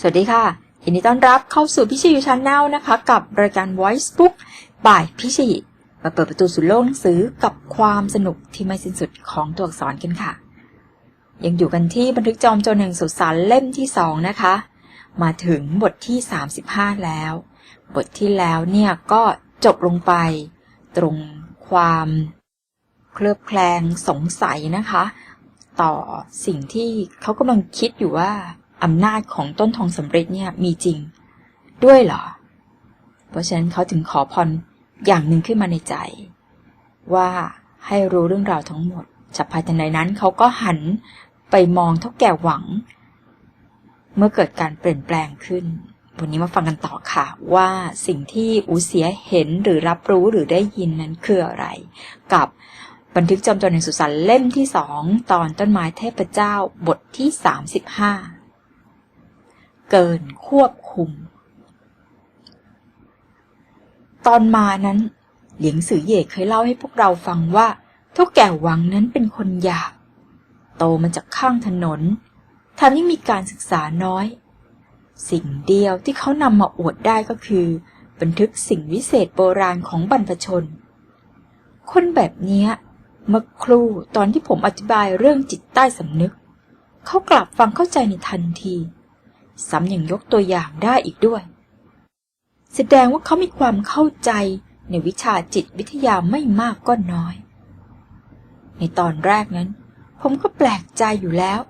สวัสดีค่ะยินดีต้อนรับเข้าสู่พี่ชียูชาแนลนะคะ กับรายการ Voice Book บ่ายพี่ชีมาเปิดประตูสู่โลกหนังสือกับความสนุกที่ไม่สิ้นสุดของตัวอักษรกันค่ะ ยังอยู่กันที่บันทึกจอมโจรแห่งสุสานเล่มที่สองนะคะ มาถึงบทที่ 35 แล้ว บทที่แล้วเนี่ยก็จบลงไป ตรงความเคลือบแคลงสงสัยนะคะ ต่อสิ่งที่เขากำลังคิดอยู่ว่า อำนาจของต้นทองสำเร็จเนี่ยมีจริง ด้วยเหรอ เพราะฉะนั้นเขาถึงขอพรอย่างหนึ่งขึ้นมาในใจ ว่าให้รู้เรื่องราวทั้งหมดฉับพลันทันใดนั้นเขาก็หันไปมองเท่าแก่หวัง เมื่อเกิดการเปลี่ยนแปลงขึ้น วันนี้มาฟังกันต่อค่ะ ว่าสิ่งที่อูเสียเห็นหรือรับรู้หรือได้ยินนั้นคืออะไร กับบันทึกจอมโจรแห่งสุสานเล่มที่สองตอนต้นไม้เทพเจ้าบทที่สามสิบห้า เกินควบคุม ตอนมานั้นเหลียงสือเย่เคยเล่าให้พวกเราฟังว่าเท่าแก่หวังนั้นเป็นคนหยาบ โตมาจากข้างถนนทำให้มีการศึกษาน้อย สิ่งเดียวที่เขานำมาอวดได้ก็คือ บันทึกสิ่งวิเศษโบราณของบรรพชน คนแบบนี้เมื่อครู่ตอนที่ผมอธิบายเรื่องจิตใต้สำนึก เขากลับฟังเข้าใจในทันที ซ้ำยังยกตัวอย่างได้อีกด้วย แสดงว่าเขามีความเข้าใจในวิชาจิตวิทยาไม่มากก็น้อย ในตอนแรกนั้น ผมก็แปลกใจอยู่แล้ว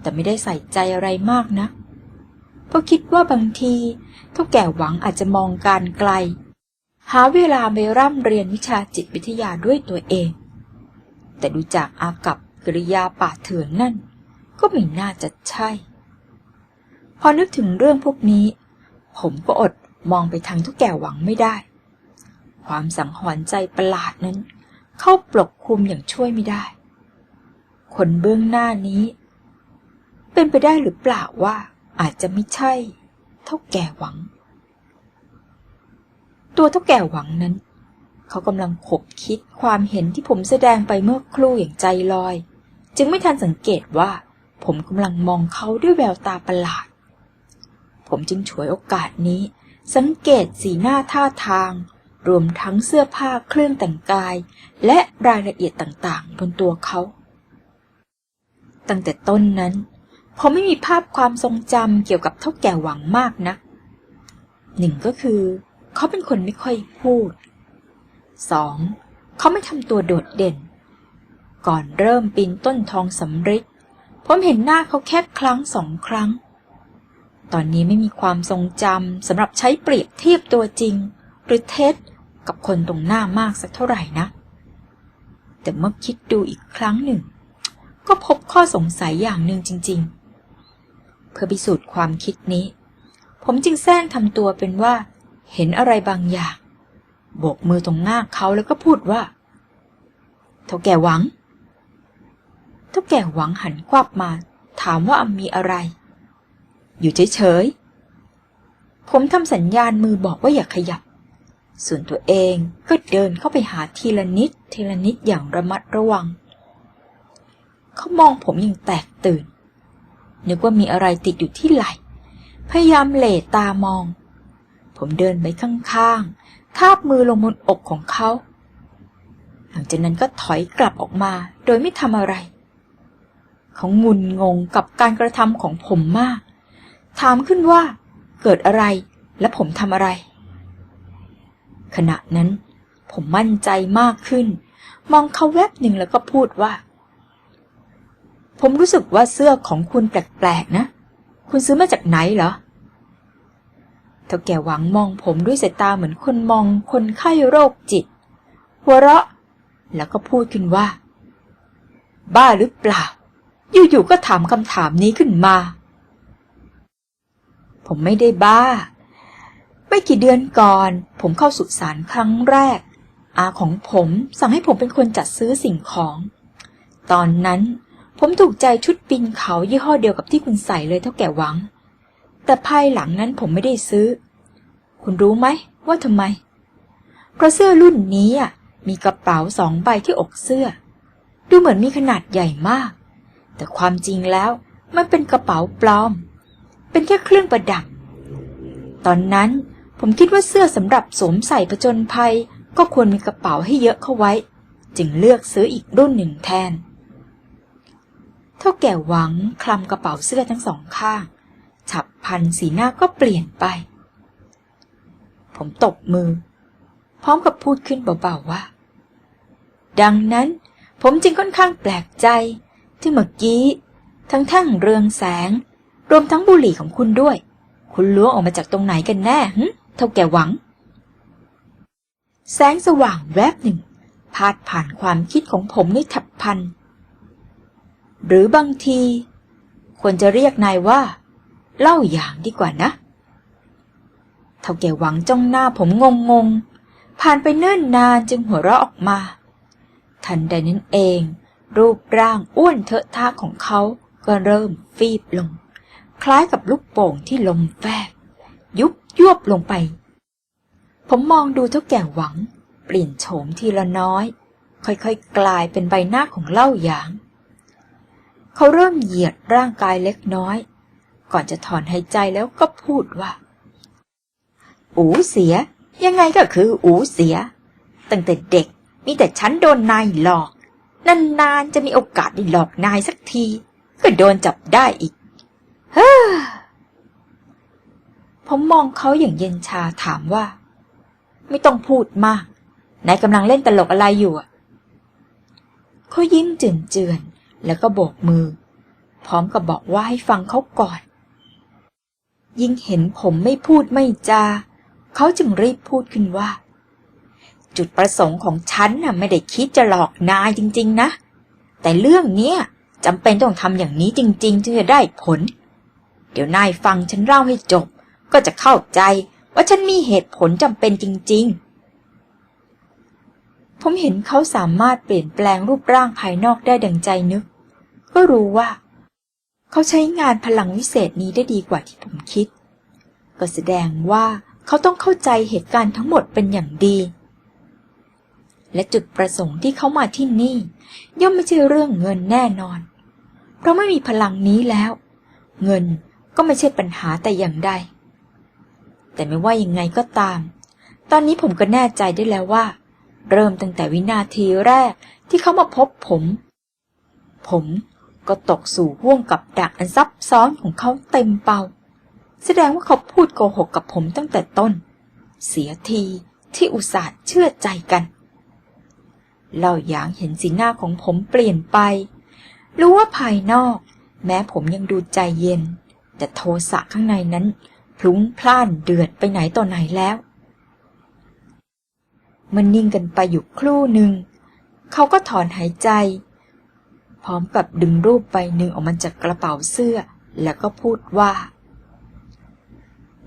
แต่ไม่ได้ใส่ใจอะไรมากนะเพราะคิดว่าบางทีเท่าแก่หวังอาจจะมองการไกล หาเวลาไปร่ำเรียนวิชาจิตวิทยาด้วยตัวเอง แต่ดูจากอากับกริยาป่าเถื่อนนั่น ก็ไม่น่าจะใช่ พอนึกถึงเรื่องพวกนี้ ผมก็อดมองไปทางทุกแก่หวังไม่ได้ ความสังหรณ์ใจประหลาดนั้น เข้าปกคลุมอย่างช่วยไม่ได้ คนเบื้องหน้านี้ เป็นไปได้หรือเปล่าว่าอาจจะไม่ใช่ เท่าแก่หวัง ตัวเท่าแก่หวังนั้น เขากำลังขบคิดความเห็นที่ผมแสดงไปเมื่อครู่อย่างใจลอย จึงไม่ทันสังเกตว่า ผมกำลังมองเขาด้วยแววตาประหลาด ผมจึงฉวยโอกาสนี้ สังเกตสีหน้าท่าทาง รวมทั้งเสื้อผ้าเครื่องแต่งกาย และรายละเอียดต่างๆ บนตัวเขา ตั้งแต่ต้นนั้น ผมไม่มีภาพความทรงจำเกี่ยวกับเท่าแก่หวังมากนะหนึ่งก็คือ เขาเป็นคนไม่ค่อยพูดสองเขาไม่ทำตัวโดดเด่น ก่อนเริ่มปีนต้นทองสำริดผมเห็นหน้าเขาแค่ครั้งสองครั้ง ตอนนี้ไม่มีความทรงจำสำหรับใช้เปรียบเทียบตัวจริง หรือเท็จกับคนตรงหน้ามากสักเท่าไหร่นะ แต่เมื่อคิดดูอีกครั้งหนึ่ง ก็พบข้อสงสัยอย่างหนึ่งจริง ๆ เพื่อพิสูจน์ความคิดนี้ ผมจึงแซงทำตัวเป็นว่า เห็นอะไรบางอย่างโบกมือตรงหน้าเขาแล้วก็พูดว่าเท่าแก่หวังเท่าแก่หวังหันควับมา ถามว่ามีอะไร อยู่เฉยๆ ผมทำสัญญาณมือบอกว่าอย่าขยับ ส่วนตัวเองก็เดินเข้าไปหาทีละนิดทีละนิดอย่างระมัดระวัง เขามองผมอย่างแตกตื่น นึกว่ามีอะไรติดอยู่ที่ไหล่พยายามเหล่ตามอง ผมเดินไปข้างๆทาบมือลงบนอกของเขา หลังจากนั้นก็ถอยกลับออกมาโดยไม่ทำอะไร เขางุนงงกับการกระทำของผมมาก ถามขึ้นว่า เกิดอะไรและผมทำอะไร ขณะนั้น ผมมั่นใจมากขึ้น มองเขาแวบหนึ่งแล้วก็พูดว่า ผมรู้สึกว่าเสื้อของคุณแปลกๆนะ คุณซื้อมาจากไหนเหรอเท่าแก่หวังมองผมด้วยสายตาเหมือนคนมองคนไข้โรคจิต หัวเราะ แล้วก็พูดขึ้นว่า บ้าหรือเปล่า อยู่ๆก็ถามคำถามนี้ขึ้นมา ผมไม่ได้บ้า ไม่กี่เดือนก่อน ผมเข้าสุสานครั้งแรก อาของผมสั่งให้ผมเป็นคนจัดซื้อสิ่งของ ตอนนั้นผมถูกใจชุดปีนเขายี่ห้อเดียวกับที่คุณใส่เลยเท่าแก่หวัง แต่ภายหลังนั้นผมไม่ได้ซื้อ คุณรู้ไหมว่าทำไม เพราะเสื้อรุ่นนี้มีกระเป๋าสองใบที่อกเสื้อ ดูเหมือนมีขนาดใหญ่มาก แต่ความจริงแล้วมันเป็นกระเป๋าปลอม เป็นแค่เครื่องประดับ ตอนนั้นผมคิดว่าเสื้อสำหรับสวมใส่ผจญภัย ก็ควรมีกระเป๋าให้เยอะเข้าไว้ จึงเลือกซื้ออีกรุ่นหนึ่งแทน เท่าแก่หวังคลำกระเป๋าเสื้อทั้งสองข้าง ฉับพันสีหน้าก็เปลี่ยนไป ผมตบมือ พร้อมกับพูดขึ้นเบาๆว่า ดังนั้นผมจึงค่อนข้างแปลกใจที่เมื่อกี้ ทั้งแท่งเรืองแสง รวมทั้งบุหรี่ของคุณด้วย คุณล้วงออกมาจากตรงไหนกันแน่หึเท่าแก่หวัง แสงสว่างแวบหนึ่ง พาดผ่านความคิดของผมในฉับพลัน หรือบางที ควรจะเรียกนายว่า เล่าอย่างดีกว่านะ เท่าแก่หวังจ้องหน้าผมงงงผ่านไปเนิ่นนานจึงหัวเราะออกมา ทันใดนั้นเอง รูปร่างอ้วนเทอะทะของเขาก็เริ่มฟีบลง คล้ายกับลูกโป่งที่ลมแฝกยุบยวบลงไป ผมมองดูเท่าแก่หวัง เปลี่ยนโฉมทีละน้อย ค่อยๆ กลายเป็นใบหน้าของเล่าหยาง เขาเริ่มเหยียดร่างกายเล็กน้อย ก่อนจะถอนหายใจแล้วก็พูดว่า อูเสีย ยังไงก็คืออูเสีย ตั้งแต่เด็กมีแต่ฉันโดนนายหลอก นานๆจะมีโอกาสได้หลอกนายสักที ก็โดนจับได้อีก ผมมองเขาอย่างเย็นชาถามว่า ไม่ต้องพูดมากนายกำลังเล่นตลกอะไรอยู่อะเขายิ้มเจือนๆแล้วก็โบกมือ พร้อมกับบอกว่าให้ฟังเขาก่อน ยิ่งเห็นผมไม่พูดไม่จาเขาจึงรีบพูดขึ้นว่า จุดประสงค์ของฉันน่ะไม่ได้คิดจะหลอกนายจริง ๆ นะ แต่เรื่องเนี้ยจำเป็นต้องทำอย่างนี้จริง ๆ จึงจะได้ผล เดี๋ยวนายฟังฉันเล่าให้จบ ก็จะเข้าใจว่าฉันมีเหตุผลจำเป็นจริง ๆ ผมเห็นเขาสามารถเปลี่ยนแปลงรูปร่างภายนอกได้ดังใจนึก ก็รู้ว่า เขาใช้งานพลังวิเศษนี้ได้ดีกว่าที่ผมคิด ก็แสดงว่าเขาต้องเข้าใจเหตุการณ์ทั้งหมดเป็นอย่างดี และจุดประสงค์ที่เขามาที่นี่ ย่อมไม่ใช่เรื่องเงินแน่นอน เพราะไม่มีพลังนี้แล้ว เงิน ก็ไม่ใช่ปัญหาแต่อย่างใด แต่ไม่ว่ายังไงก็ตาม ตอนนี้ผมก็แน่ใจได้แล้วว่า เริ่มตั้งแต่วินาทีแรกที่เขามาพบผม ผมก็ตกสู่ห่วงกับดักอันซับซ้อนของเขาเต็มเป่า แสดงว่าเขาพูดโกหกกับผมตั้งแต่ต้น เสียทีที่อุตส่าห์เชื่อใจกันเล่าหยางเห็นสีหน้าของผมเปลี่ยนไป รู้ว่าภายนอก แม้ผมยังดูใจเย็น แต่โทสะข้างในนั้น พลุ้งพล่านเดือดไปไหนต่อไหนแล้ว มันนิ่งกันไปอยู่ครู่หนึ่ง เขาก็ถอนหายใจ พร้อมกับดึงรูปใบหนึ่งออกมาจากกระเป๋าเสื้อ แล้วก็พูดว่า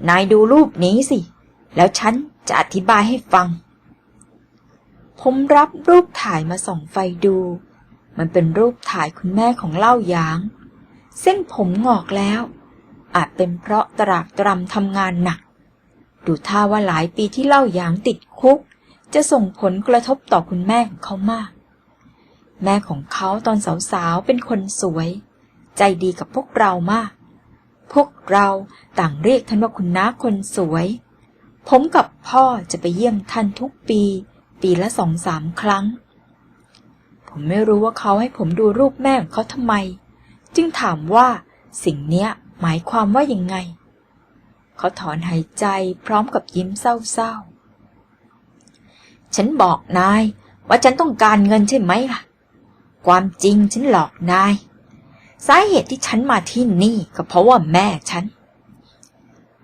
นายดูรูปนี้สิ แล้วฉันจะอธิบายให้ฟัง ผมรับรูปถ่ายมาส่องไฟดู มันเป็นรูปถ่ายคุณแม่ของเล่าหยาง เส้นผมงอกแล้ว อาจเป็นเพราะตรากตรำทำงานหนัก ดูท่าว่าหลายปีที่เล่าหยางติดคุก จะส่งผลกระทบต่อคุณแม่ของเขามาก แม่ของเขาตอนสาวๆเป็นคนสวย ใจดีกับพวกเรามาก พวกเราต่างเรียกท่านว่าคุณน้าคนสวย ผมกับพ่อจะไปเยี่ยมท่านทุกปี ปีละสองสามครั้ง ผมไม่รู้ว่าเขาให้ผมดูรูปแม่ของเขาทำไม จึงถามว่าสิ่งเนี้ย หมายความว่ายังไง เขาถอนหายใจพร้อมกับยิ้มเศร้าๆ ฉันบอกนายว่าฉันต้องการเงินใช่ไหมล่ะ ความจริงฉันหลอกนาย สาเหตุที่ฉันมาที่นี่ก็เพราะว่าแม่ฉัน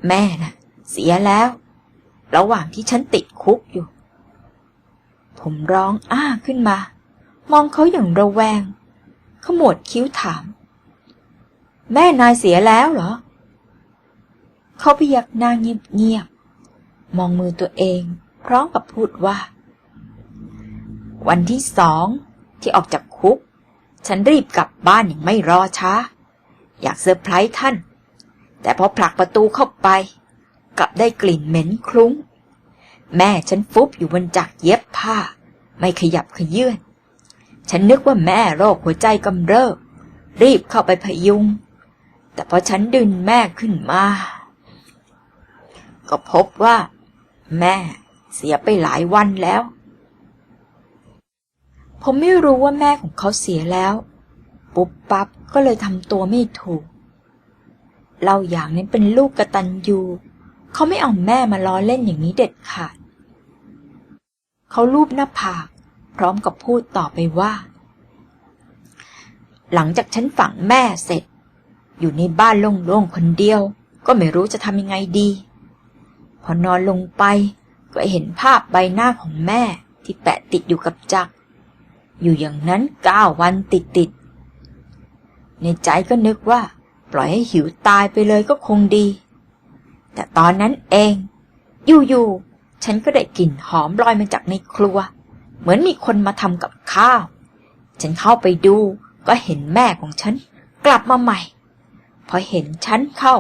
แม่น่ะ เสียแล้ว ระหว่างที่ฉันติดคุกอยู่ ผมร้องอ้าขึ้นมา มองเขาอย่างระแวงขมวดคิ้วถาม แม่นายเสียแล้วเหรอ เขาพยักหน้าเงียบๆ มองมือตัวเอง พร้อมกับพูดว่า วันที่สองที่ออกจากคุก ฉันรีบกลับบ้านอย่างไม่รอช้า อยากเซอร์ไพรส์ท่าน แต่พอผลักประตูเข้าไป กลับได้กลิ่นเหม็นคลุ้ง แม่ฉันฟุบอยู่บนจักรเย็บผ้า ไม่ขยับขยื่นฉันนึกว่าแม่โรคหัวใจกำเริบรีบเข้าไปพยุง แต่พอฉันดึงแม่ขึ้นมา ก็พบว่า แม่เสียไปหลายวันแล้ว ผมไม่รู้ว่าแม่ของเขาเสียแล้ว ปุ๊บปั๊บก็เลยทำตัวไม่ถูกเล่าอย่างนั้นเป็นลูกกระตันยูเขาไม่เอาแม่มาล้อเล่นอย่างนี้เด็ดขาด เขาลูบหน้าผาก พร้อมกับพูดต่อไปว่า หลังจากฉันฝังแม่เสร็จ อยู่ในบ้านโล่งๆคนเดียว ก็ไม่รู้จะทำยังไงดี พอนอนลงไปก็เห็นภาพใบหน้าของแม่ที่แปะติดอยู่กับจักร อยู่อย่างนั้นเก้าวันติดติดๆในใจก็นึกว่า ปล่อยให้หิวตายไปเลยก็คงดี แต่ตอนนั้นเอง อยู่ๆฉันก็ได้กลิ่นหอมลอยมาจากในครัว เหมือนมีคนมาทำกับข้าว ฉันเข้าไปดูก็เห็นแม่ของฉันกลับมาใหม่ พอเห็นฉันเข้า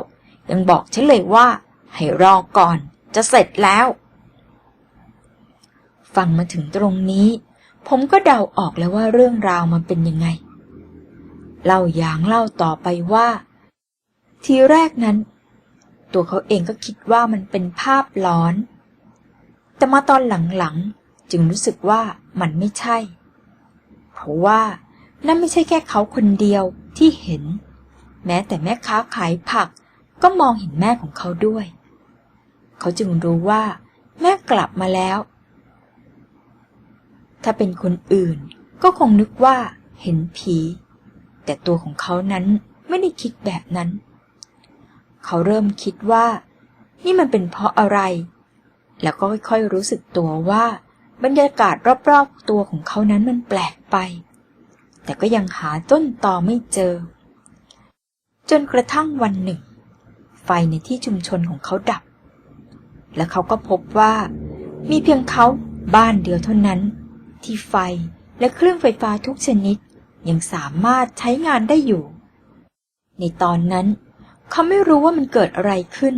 ยังบอกฉันเลยว่า ให้รอก่อน จะเสร็จแล้ว ฟังมาถึงตรงนี้ ผมก็เดาออกแล้วว่าเรื่องราวมันเป็นยังไง เล่าอย่างเล่าต่อไปว่า ทีแรกนั้น ตัวเขาเองก็คิดว่ามันเป็นภาพหลอน แต่มาตอนหลังๆ จึงรู้สึกว่ามันไม่ใช่ เพราะว่านั่นไม่ใช่แค่เขาคนเดียวที่เห็น แม้แต่แม่ค้าขายผักก็มองเห็นแม่ของเขาด้วย เขาจึงรู้ว่า แม่กลับมาแล้ว ถ้าเป็นคนอื่นก็คงนึกว่าเห็นผี แต่ตัวของเขานั้นไม่ได้คิดแบบนั้น เขาเริ่มคิดว่า นี่มันเป็นเพราะอะไร แล้วก็ค่อยๆรู้สึกตัวว่า บรรยากาศรอบๆตัวของเขานั้นมันแปลกไป แต่ก็ยังหาต้นตอไม่เจอ จนกระทั่งวันหนึ่ง ไฟในที่ชุมชนของเขาดับ และเขาก็พบว่า มีเพียงเขาบ้านเดียวเท่านั้น ที่ไฟและเครื่องไฟฟ้าทุกชนิดยังสามารถใช้งานได้อยู่ ในตอนนั้น เขาไม่รู้ว่ามันเกิดอะไรขึ้น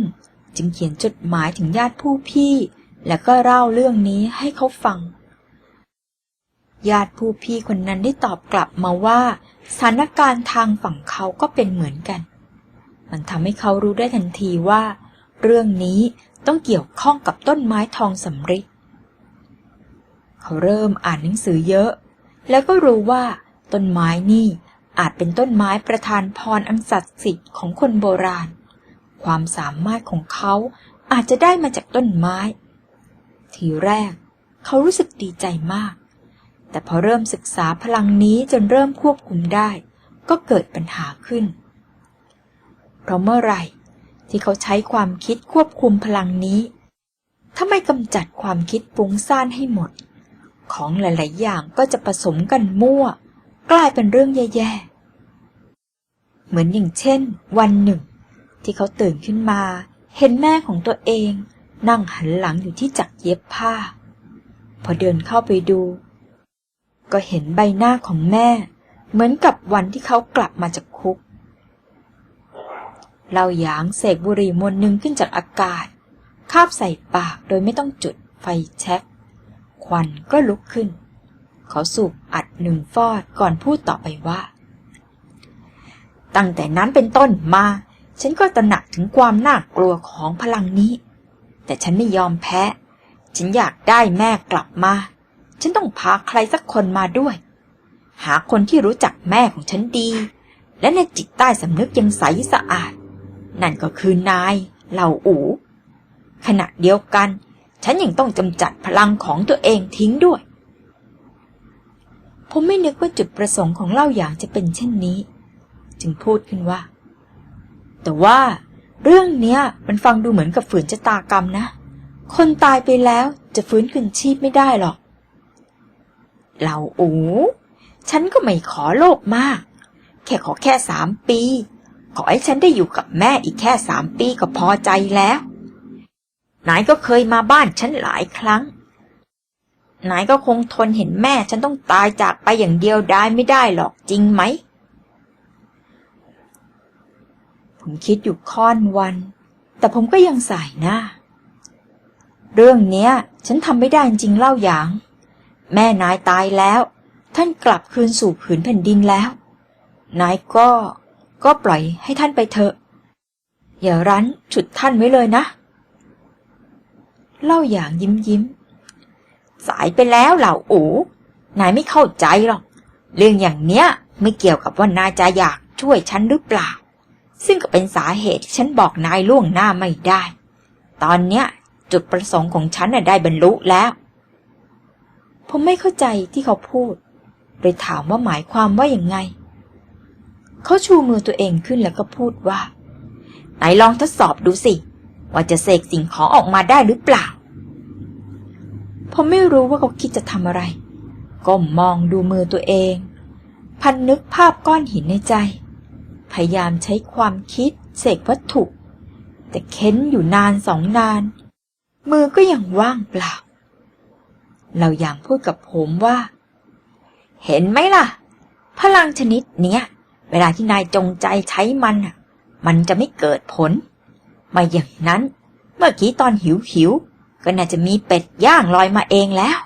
จึงเขียนจดหมายถึงญาติผู้พี่ แล้วก็เล่าเรื่องนี้ให้เขาฟัง ญาติผู้พี่คนนั้นได้ตอบกลับมาว่า สถานการณ์ทางฝั่งเขาก็เป็นเหมือนกัน มันทำให้เขารู้ได้ทันทีว่า เรื่องนี้ต้องเกี่ยวข้องกับต้นไม้ทองสำริดเขาเริ่มอ่านหนังสือเยอะ แล้วก็รู้ว่า ต้นไม้นี่อาจเป็นต้นไม้ประทานพรอันศักดิ์สิทธิ์ของคนโบราณ ความสามารถของเขาอาจจะได้มาจากต้นไม้ ทีแรก เขารู้สึกดีใจมาก แต่พอเริ่มศึกษาพลังนี้จนเริ่มควบคุมได้ ก็เกิดปัญหาขึ้น เพราะเมื่อไหร่ที่เขาใช้ความคิดควบคุมพลังนี้ ถ้าไม่กำจัดความคิดฟุ้งซ่านให้หมด ของหลาย ๆ อย่างก็จะผสมกันมั่ว กลายเป็นเรื่องแย่ ๆ เหมือนอย่างเช่น วันหนึ่ง ที่เขาตื่นขึ้นมา เห็นแม่ของตัวเอง นั่งหันหลังอยู่ที่จักรเย็บผ้า พอเดินเข้าไปดู ก็เห็นใบหน้าของแม่ เหมือนกับวันที่เขากลับมาจากคุก เราหยางเสกบุหรี่มวนหนึ่งขึ้นจากอากาศ คาบใส่ปากโดยไม่ต้องจุดไฟแช็กควันก็ลุกขึ้น เขาสูบอัดหนึ่งฟอดก่อนพูดต่อไปว่า ตั้งแต่นั้นเป็นต้นมา ฉันก็ตระหนักถึงความน่ากลัวของพลังนี้ แต่ฉันไม่ยอมแพ้ ฉันอยากได้แม่กลับมา ฉันต้องพาใครสักคนมาด้วย หาคนที่รู้จักแม่ของฉันดี และในจิตใต้สำนึกยังใสสะอาด นั่นก็คือนายเหล่าอูขณะเดียวกัน ฉันยังต้องกำจัดพลังของตัวเองทิ้งด้วย ผมไม่นึกว่าจุดประสงค์ของเล่าอย่างจะเป็นเช่นนี้ จึงพูดขึ้นว่า แต่ว่าเรื่องเนี้ยมันฟังดูเหมือนกับฝืนชะตากรรมนะ คนตายไปแล้วจะฟื้นคืนชีพไม่ได้หรอก เหล่าอูฉันก็ไม่ขอโลภมาก แค่ขอแค่สามปี ขอให้ฉันได้อยู่กับแม่อีกแค่สามปีก็พอใจแล้ว นายก็เคยมาบ้านฉันหลายครั้ง นายก็คงทนเห็นแม่ฉันต้องตายจากไปอย่างเดียวได้ไม่ได้หรอกจริงไหม ผมคิดอยู่ค่อนวัน แต่ผมก็ยังสายหน้า เรื่องเนี้ย ฉันทำไม่ได้จริงเล่าอย่าง แม่นายตายแล้ว ท่านกลับคืนสู่ผืนแผ่นดินแล้ว นายก็ ก็ปล่อยให้ท่านไปเถอะ อย่ารั้นฉุดท่านไว้เลยนะ เล่าอย่างยิ้มยิ้ม สายไปแล้วเหล่าอูนายไม่เข้าใจหรอก เรื่องอย่างเนี้ยไม่เกี่ยวกับว่านายจะอยากช่วยฉันหรือเปล่า ซึ่งก็เป็นสาเหตุที่ฉันบอกนายล่วงหน้าไม่ได้ ตอนเนี้ยจุดประสงค์ของฉันน่ะได้บรรลุแล้ว ผมไม่เข้าใจที่เขาพูดเลยถามว่าหมายความว่าอย่างไง เขาชูมือตัวเองขึ้นแล้วก็พูดว่า ไหนลองทดสอบดูสิ ว่าจะเสกสิ่งของออกมาได้หรือเปล่า ผมไม่รู้ว่าเขาคิดจะทำอะไรก้มมองดูมือตัวเอง พันนึกภาพก้อนหินในใจ พยายามใช้ความคิดเสกวัตถุ แต่เค้นอยู่นานสองนาน มือก็ยังว่างเปล่า เราอย่างพูดกับผมว่า เห็นไหมล่ะ พลังชนิดเนี้ย เวลาที่นายจงใจใช้มันมันจะไม่เกิดผล ไม่อย่างนั้น เมื่อกี้ตอนหิวหิวๆก็น่าจะมีเป็ดย่างลอยมาเองแล้ว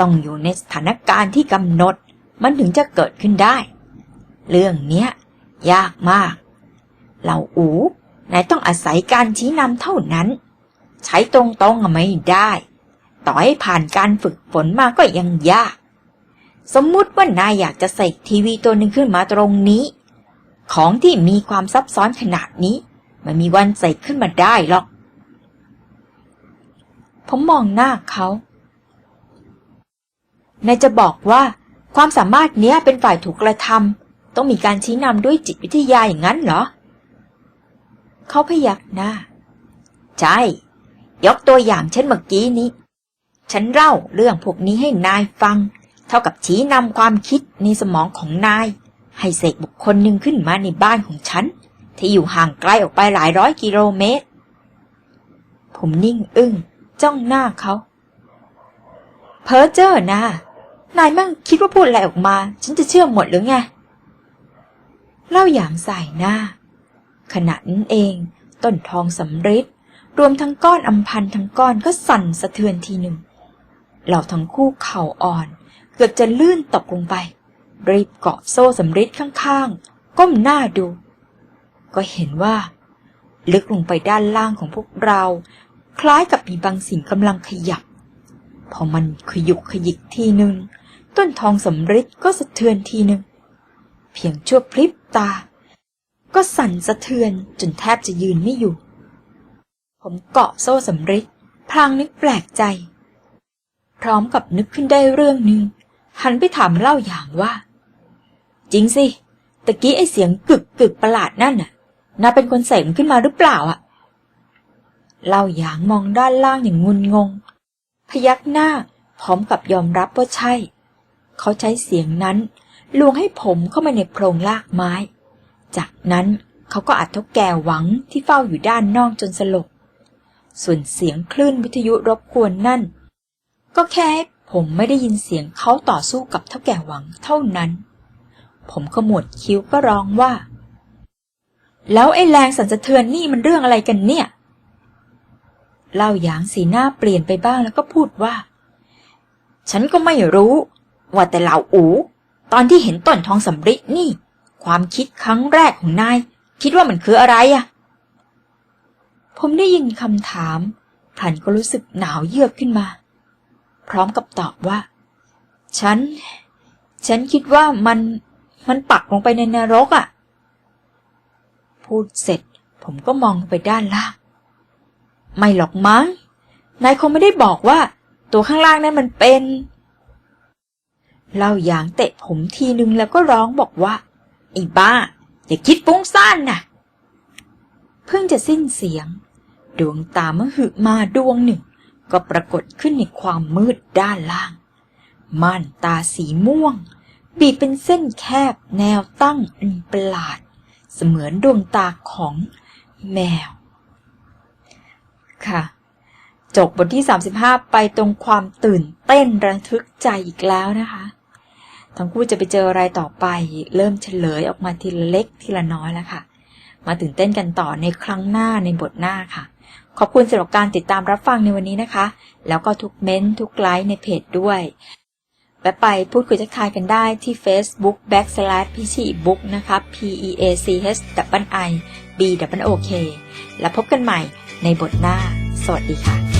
ต้องอยู่ในสถานการณ์ที่กำหนด มันถึงจะเกิดขึ้นได้ เรื่องเนี้ย ยากมาก เราอูนายต้องอาศัยการชี้นำเท่านั้น ใช้ตรงๆไม่ได้ ต่อให้ผ่านการฝึกฝนมาก็ยังยาก สมมุติว่านายอยากจะเสกทีวีตัวหนึ่งขึ้นมาตรงนี้ ของที่มีความซับซ้อนขนาดนี้ มันมีวันเสกขึ้นมาได้หรอก ผมมองหน้าเขา นายจะบอกว่าความสามารถเนี้ยเป็นฝ่ายถูกกระทำต้องมีการชี้นำด้วยจิตวิทยาอย่างนั้นเหรอ เขาพยักหน้า ใช่ ยกตัวอย่างเช่นเมื่อกี้นี้ ฉันเล่าเรื่องพวกนี้ให้นายฟัง เท่ากับชี้นำความคิดในสมองของนาย ให้เสกบุคคลหนึ่งขึ้นมาในบ้านของฉัน ที่อยู่ห่างไกลออกไปหลายร้อยกิโลเมตร ผมนิ่งอึ้งจ้องหน้าเขา เพ้อเจ้อนะนายมั่งคิดว่าพูดอะไรออกมา ฉันจะเชื่อหมดหรือไง เล่าอย่างใส่หน้า ขณะนั้นเอง ต้นทองสำริดรวมทั้งก้อนอำพันธ์ทั้งก้อนก็สั่นสะเทือนทีหนึ่ง เราทั้งคู่เข่าอ่อน เกือบจะลื่นตกลงไป รีบเกาะโซ่สำริดข้างๆ ก้มหน้าดู ก็เห็นว่า ลึกลงไปด้านล่างของพวกเรา คล้ายกับมีบางสิ่งกำลังขยับ พอมันขยุกขยิกทีหนึ่งต้นทองสำริดก็สะเทือนทีหนึ่งเพียงชั่วพริบตา ก็สั่นสะเทือนจนแทบจะยืนไม่อยู่ ผมเกาะโซ่สำริดพลางนึกแปลกใจ พร้อมกับนึกขึ้นได้เรื่องหนึ่งหันไปถามเล่าอย่างว่า จริงสิตะกี้ไอเสียงกึกกึกประหลาดนั่นน่ะน่าเป็นคนเสกมันขึ้นมาหรือเปล่าอะเล่าอย่างมองด้านล่างอย่างงุนงง พยักหน้าพร้อมกับยอมรับว่าใช่ เขาใช้เสียงนั้นลวงให้ผมเข้ามาในโพรงลากไม้ จากนั้นเขาก็อัดเท่าแก่หวังที่เฝ้าอยู่ด้านนอกจนสลบ ส่วนเสียงคลื่นวิทยุรบกวนนั่น ก็แค่ให้ผมไม่ได้ยินเสียงเขาต่อสู้กับเท่าแก่หวังเท่านั้น ผมขมวดคิ้วก็ร้องว่า แล้วไอ้แรงสั่นสะเทือนนี่มันเรื่องอะไรกันเนี่ย เล่าหยางสีหน้าเปลี่ยนไปบ้างแล้วก็พูดว่า ฉันก็ไม่รู้ ว่าแต่เหล่าอู ตอนที่เห็นต้นทองสำริดนี่ ความคิดครั้งแรกของนาย คิดว่ามันคืออะไรอะผมได้ยินคำถามพลันก็รู้สึกหนาวเยือกขึ้นมา พร้อมกับตอบว่า ฉัน ฉันคิดว่ามัน มันปักลงไปในนรกอะพูดเสร็จ ผมก็มองไปด้านล่าง ไม่หรอกมั้ง นายคงไม่ได้บอกว่า ตัวข้างล่างนั้นมันเป็นเล่าอย่างเตะผมทีนึงแล้วก็ร้องบอกว่าไอ้บ้า อย่าคิดฟุ้งซ่านนะเพิ่งจะสิ้นเสียง ดวงตามหึมาดวงหนึ่ง ก็ปรากฏขึ้นในความมืดด้านล่าง ม่านตาสีม่วง บีบเป็นเส้นแคบแนวตั้งอันประหลาด เสมือนดวงตาของแมว ค่ะ จบบทที่ 35 ไปตรงความตื่นเต้นระทึกใจอีกแล้วนะคะทั้งคู่จะไปเจออะไรต่อไป เริ่มเฉลยออกมาทีละเล็กทีละน้อยแล้วค่ะ มาตื่นเต้นกันต่อในครั้งหน้าในบทหน้าค่ะ ขอบคุณสำหรับการติดตามรับฟังในวันนี้นะคะ แล้วก็ทุกเม้นท์ทุกไลค์ในเพจด้วยแวะไปพูดคุยทักทายกันได้ที่ Facebook backslash พิชิบุ๊กนะคะ P E A C H W I B W O K แล้วพบกันใหม่ในบทหน้า สวัสดีค่ะ